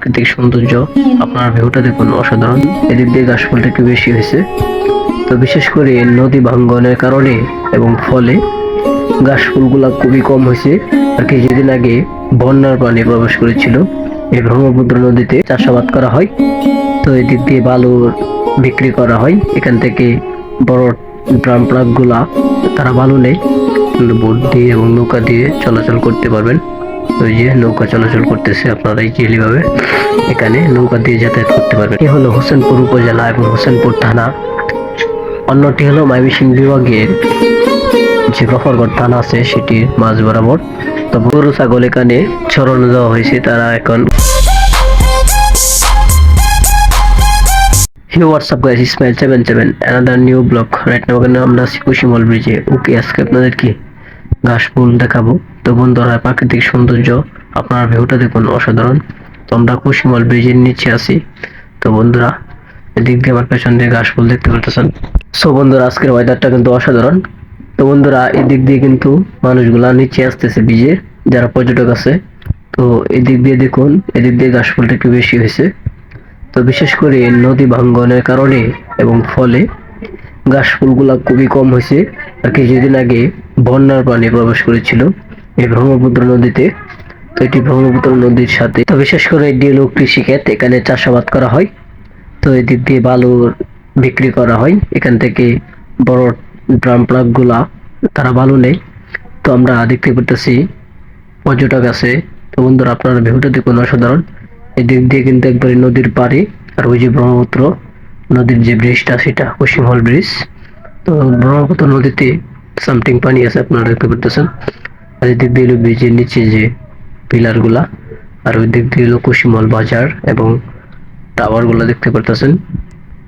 প্রাকৃতিক সৌন্দর্য আপনার ভিউটা দেখুন অসাধারণ। এদিক দিয়ে গাছপালটা একটু বেশি হয়েছে। তো বিশেষ করে নদী ভাঙ্গনের কারণে এবং ফলে ঘাস ফুলগুলা খুবই কম হয়েছে। আর কিছুদিন আগে বন্যার পানি প্রবেশ করেছিল। এই ব্রহ্মপুত্র নদীতে চাষাবাদ করা হয়। তো এদিক দিয়ে বালু বিক্রি করা হয়। এখান থেকে বড় ড্রাম ট্রাকগুলা তারা বালু নেই বোট দিয়ে এবং নৌকা দিয়ে চলাচল করতে পারবেন। ওই যে নৌকা চলাচল করতেছে আপনারা ইজিলি ভাবে এখানে নৌকা দিয়ে যাতায়াত করতে পারবেন এ হলো হোসেনপুর উপজেলা এবং হোসেনপুর থানা অন্যটি হলো ময়মনসিংহ বিভাগের যে গফরগড় থানা আছে সেটির মাঝ বরাবর তো গরু ছাগল এখানে ছড়ানো দেওয়া হয়েছে তারা এখন hey what's up guys Ismail seven seven another new vlog right now আমরা আছি কুশিমল ব্রিজে ওকে আজকে আপনাদেরকে ঘাস ফুল দেখাবো। তো বন্ধুরা, প্রাকৃতিক সৌন্দর্য, আপনার ভিউটা দেখুন, অসাধারণ। তো আমরা কুশিমল ব্রিজের নিচে আছি। তো বন্ধুরা, এদিক দিয়ে আমার পেছন দিয়ে ঘাস ফুল দেখতে পারতেছেন। সো বন্ধুরা, আজকের ওয়েদারটা কিন্তু অসাধারণ। তো বন্ধুরা, এদিক দিয়ে কিন্তু মানুষগুলা নিচে আসতেছে ব্রিজে, যারা পর্যটক আছে। তো এদিক দিয়ে দেখুন, এদিক দিয়ে ঘাস ফুলটা একটু বেশি হয়েছে। তো বিশেষ করে নদী ভাঙ্গনের কারণে এবং ফলে ঘাস ফুলগুলা খুবই কম হয়েছে। আর কিছুদিন আগে বন্যার পানি প্রবেশ করেছিল এই ব্রহ্মপুত্র নদীতে। তো এটি ব্রহ্মপুত্র নদীর সাথে। তো বিশেষ করে এটি হলো কৃষিক্ষেত, এখানে চাষাবাদ করা হয়। তো এদিক দিয়ে বালু বিক্রি করা হয়। এখান থেকে বড় ড্রাম ট্রাকগুলা তারা বালু নেই তো আমরা দেখতে পারতেছি পর্যটক আছে। তো বন্ধুরা, আপনারা ভিউটা দেখুন, অসাধারণ। এদিক দিয়ে কিন্তু একবারে নদীর পাড়ে। আর ওই যে ব্রহ্মপুত্র, নদীর যে ব্রিজটা সেটা পশ্চিমহল ব্রিজ তো ব্রহ্মপুত্র নদীতে সামথিং পানি আছে, আপনারা দেখতে পারতেছেন। আর এদিক দিয়ে ব্রিজের নিচে যে পিলারগুলা আর ওই দিক দিয়ে হলো কুশিমল বাজার এবং টাওয়ারগুলা দেখতে পারতেছেন।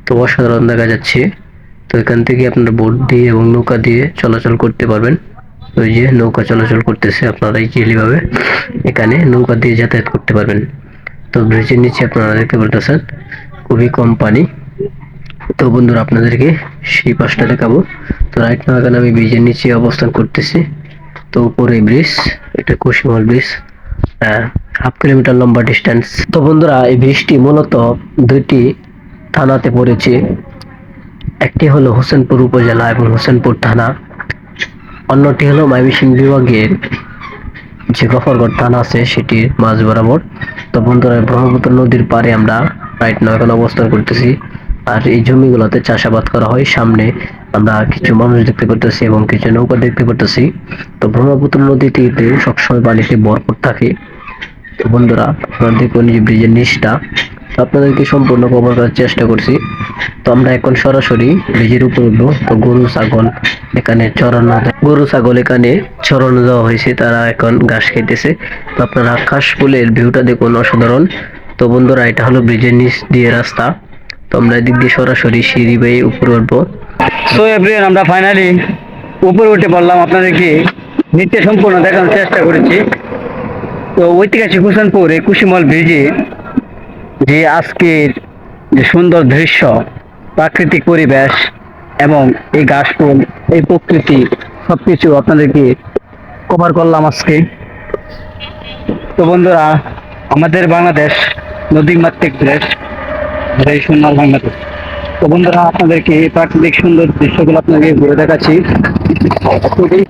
তো অসাধারণ দেখা যাচ্ছে। তো এখান থেকে আপনারা বোট দিয়ে এবং নৌকা দিয়ে চলাচল করতে পারবেন। ওই যে নৌকা চলাচল করতেছে আপনারা ইজিলি ভাবে এখানে নৌকা দিয়ে যাতায়াত করতে পারবেন। তো ব্রিজের নিচে আপনারা দেখতে পারতেছেন, খুবই কম পানি। তো বন্ধুরা, আপনাদেরকে সেই পাশটা দেখাবো। তো রাইট নাও এখানে আমি ব্রিজের নিচে অবস্থান করতেছি। তো উপরে ব্রিজ, এটা কুশিমল ব্রিজ হাফ কিলোমিটার লম্বা ডিস্টেন্স তো বন্ধুরা, এই ব্রিজটি মূলত দুইটি থানাতে পড়েছে। একটি হলো হোসেনপুর উপজেলা এবং হোসেনপুর থানা। অন্যটি হলো ময়মনসিংহ বিভাগের যে গফরগড় থানা আছে সেটির মাঝ বরাবর তো বন্ধুরা, ব্রহ্মপুত্র নদীর পাড়ে আমরা রাইট নাও অবস্থান করতেছি। আর এই জমিগুলোতে চাষাবাদ করা হয়। সামনে আমরা কিছু মানুষ দেখতে পারতেছি এবং কিছু নৌকা দেখতে পারতেছি। তো ব্রহ্মপুত্র নদীতে সবসময় পানিতে ভরপুর থাকে। তো বন্ধুরা, আপনারা দেখুন যে ব্রিজের নিচটা। আপনাদেরকে সম্পূর্ণ কভার করার চেষ্টা করছি। তো আমরা এখন সরাসরি ব্রিজের উপর উঠবো। তো গরু, ছাগল এখানে চড়ানো গরু, ছাগল এখানে চড়ানো দেওয়া হয়েছে। তারা এখন ঘাস খেতেছে তো আপনারা আকাশ ফুলের ভিউটা দেখুন অসাধারণ। তো বন্ধুরা, এটা হলো ব্রিজের নিচ দিয়ে রাস্তা। তো আমরা এদিক দিয়ে সরাসরি সিঁড়ি বেয়ে উপরে উঠবো। সো এভরিওয়ান আমরা ফাইনালি উপরে উঠে পড়লাম আপনাদেরকে নিত্য সম্পূর্ণ দেখানোর চেষ্টা করেছি। তো, ঐতিহাসিক হোসেনপুর এই কুশিমল ব্রিজে যে আজকের যে সুন্দর দৃশ্য, প্রাকৃতিক পরিবেশ এবং এই গাছফুল এই প্রকৃতি সব কিছু আপনাদেরকে কভার করলাম আজকে। তো, বন্ধুরা, আমাদের বাংলাদেশ নদীমাতৃক দেশ। এই সুন্দর বাংলাদেশ। তো বন্ধুরা, আপনাদেরকে এই প্রাকৃতিক সুন্দর দৃশ্যগুলো আপনাদেরকে ঘুরে দেখাচ্ছি। খুবই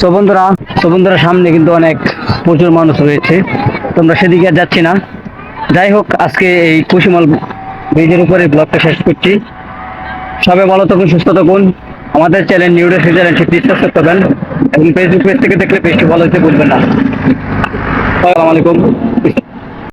তো সামনে কিন্তু অনেক প্রচুর মানুষ রয়েছে। তোমরা সেদিকে আর যাচ্ছি না। যাই হোক, আজকে এই কুশিমল ব্রিজের উপরে ব্লগটা শেষ করছি। সবে ভালো থাকুন, সুস্থ থাকুন। আমাদের চ্যানেল নিউ ডে চ্যানেলটি প্লিজ সাবস্ক্রাইব করবেন এবং ফেসবুক পেজ থেকে দেখলে পেজটি ভালো হতে ভুলবেন না। আসসালামু